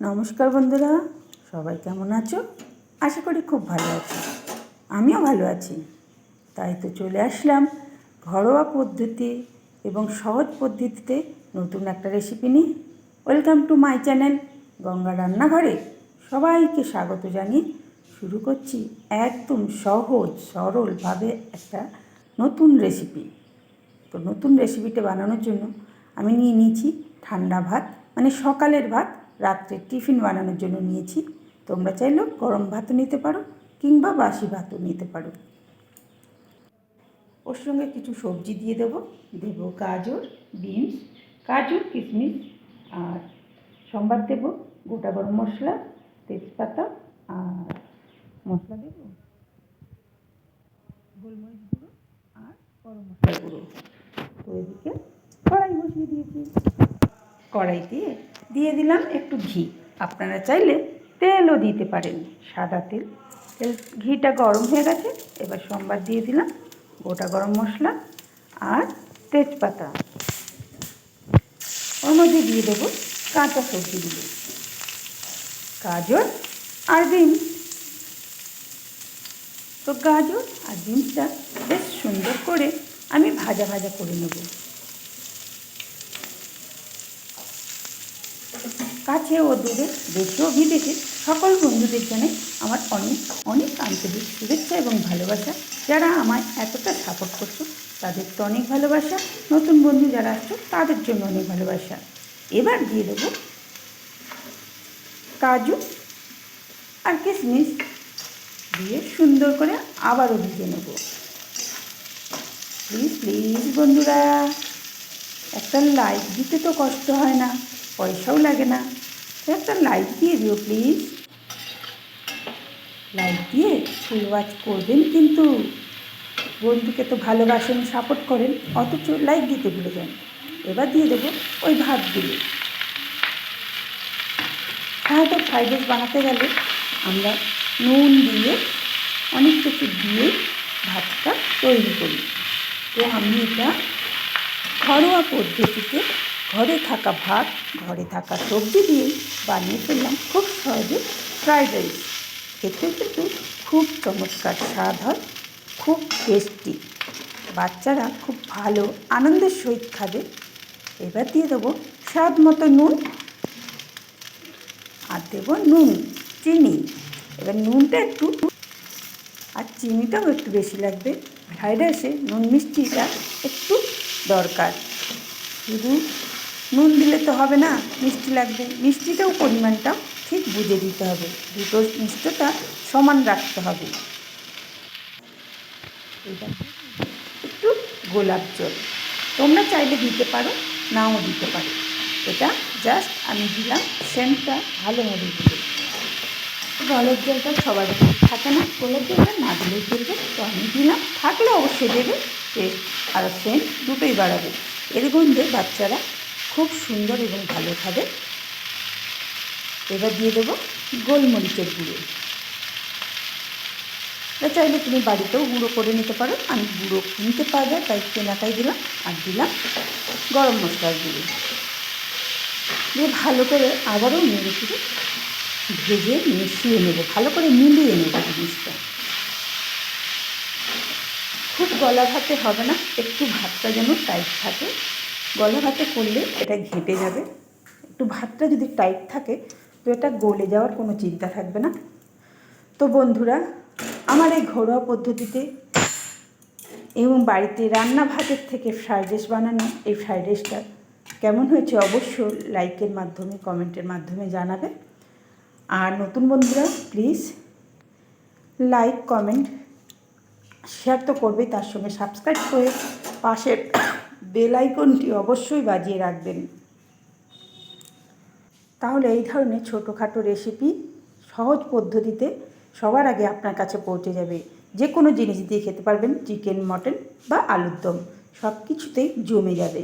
নমস্কার বন্ধুরা, সবাই কেমন আছো? আশা করি খুব ভালো আছো। আমিও ভালো আছি। তাই তো চলে আসলাম ঘরোয়া পদ্ধতি এবং সহজ পদ্ধতিতে নতুন একটা রেসিপি নিয়ে। Welcome to my channel Ganga রান্নাঘরে। সবাইকে স্বাগত জানিয়ে শুরু করছি একদম সহজ, সরলভাবে একটা নতুন রেসিপি তো নতুন রেসিপিটা বানানোর জন্য আমি নিয়ে নিয়েছি ঠান্ডা ভাত মানে সকালের ভাত। রাত্রে টিফিন বানানোর জন্য নিয়েছি। তোমরা চাইলেও গরম ভাতও নিতে পারো কিংবা বাসি ভাতও নিতে পারো। ওর সঙ্গে কিছু সবজি দিয়ে দেবো। দেবো গাজর, বিনস, কাজু, কিশমিশ আর সম্বাদ দেবো, গোটা গরম মশলা, তেজপাতা আর মশলা দেবো, গোলমরিচ গুঁড়ো আর গরম মশলা গুঁড়ো। তো এদিকে কড়াই বসিয়ে দিয়েছি। কড়াই দিয়ে দিলাম একটু ঘি। আপনারা চাইলে তেলও দিতে পারেন। সাদা তেল। তেল, ঘিটা গরম হয়ে গেছে, এবার সোমবার দিয়ে দিলাম গোটা গরম মশলা আর তেজপাতা। ওর মধ্যে দিয়ে দেবো কাঁচা সবজিগুলো। গাজর আর বিনস। তো গাজর আর বিনসটা বেশ সুন্দর করে আমি ভাজা ভাজা করে নেব। কাছে ও দূরে দেশে ও বিদেশে সকল বন্ধুদের জন্য আমার অনেক অনেক আন্তরিক শুভেচ্ছা এবং ভালোবাসা। যারা আমায় এতটা সাপোর্ট করছ, তাদের তো অনেক ভালোবাসা। নতুন বন্ধু যারা আসছো, তাদের জন্য অনেক ভালোবাসা। এবার দিয়ে দেবো কাজু আর কিশমিশ দিয়ে সুন্দর করে আবারও ভিজে নেব। প্লিজ প্লিজ বন্ধুরা, একটা লাইক দিতে তো কষ্ট হয় না। পয়সাও লাগে না। একটা লাইক দিয়ে দিও প্লিজ লাইক দিয়ে ফুল ওয়াচ করবেন কিন্তু। বন্ধুকে তো ভালোবাসেন সাপোর্ট করেন, অথচ লাইক দিতে ভুলে যান। এবার দিয়ে দেবো ওই ভাতগুলো। সাধারণত ফ্রাইড রাইস বানাতে গেলে আমরা নুন দিয়ে, অনেক কিছু দিয়ে ভাতটা তৈরি করি। তো আমি এটা ঘরোয়া পদ্ধতিতে ঘরে থাকা ভাত, ঘরে থাকা সবজি দিয়ে বানিয়ে ফেললাম খুব সহজে ফ্রাইড রাইস খেতে কিন্তু খুব চমৎকার স্বাদ হয়, খুব টেস্টি বাচ্চারা খুব ভালো আনন্দের সহিত খাবে। এবার দিয়ে দেবো স্বাদ মতো নুন। আর দেবো নুন, চিনি। এবার নুনটা একটু আর চিনিটাও একটু বেশি লাগবে। ফ্রাইড রাইসে নুন মিষ্টিটা একটু দরকার। শুধু নুন দিলে তো হবে না, মিষ্টি লাগবে। মিষ্টিটাও পরিমাণটা ঠিক বুঝে দিতে হবে। দুটো মিষ্টটা সমান রাখতে হবে। একটু গোলাপ জল। তোমরা চাইলে দিতে পারো, নাও দিতে পারো। এটা জাস্ট আমি দিলাম সেন্টটা ভালো মতো দিতে। জলের জলটা সবার থাকে না, গোলাপ জলটা না দিলেই চলবে। তো আমি দিলাম, থাকলে অবশ্যই দেবে আর সেন্ট দুটোই বাড়াবে। এর গন্ধে বাচ্চারা খুব সুন্দর এবং ভালো খাবে। এবার দিয়ে দেবো গোলমরিচের গুঁড়ো। এটা চাইলে তুমি বাড়িতেও গুঁড়ো করে নিতে পারো। আমি গুঁড়ো কিনতে পারবে, তাই কেনাটাই দিলাম আর দিলাম গরম মশলার গুঁড়ো। দিয়ে ভালো করে আবারও নেড়ে ফিরে ভেজে মিশিয়ে নেব, ভালো করে মিলিয়ে নেব জিনিসটা। খুব গলা ভাতে হবে না, একটু ভাতটা যেন টাইট থাকে। গলা ভাতে করলে এটা ঘেঁটে যাবে। একটু ভাতটা যদি টাইট থাকে, তো এটা গলে যাওয়ার কোনো চিন্তা থাকবে না। তো বন্ধুরা, আমার এই ঘরোয়া পদ্ধতিতে এবং বাড়িতে রান্না ভাতের থেকে ফ্রাইড রাইস বানানো, এই ফ্রাইড রাইসটা কেমন হয়েছে অবশ্যই লাইকের মাধ্যমে কমেন্টের মাধ্যমে জানাবে। আর নতুন বন্ধুরা প্লিজ লাইক কমেন্ট শেয়ার তো করবেই, তার সঙ্গে সাবস্ক্রাইব করে পাশের বেল আইকনটি অবশ্যই বাজিয়ে রাখবেন। তাহলে এই ধরনের ছোটোখাটো রেসিপি সহজ পদ্ধতিতে সবার আগে আপনার কাছে পৌঁছে যাবে। যে কোনো জিনিস দিয়ে খেতে পারবেন, চিকেন, মটন বা আলুর দম সব কিছুতেই জমে যাবে।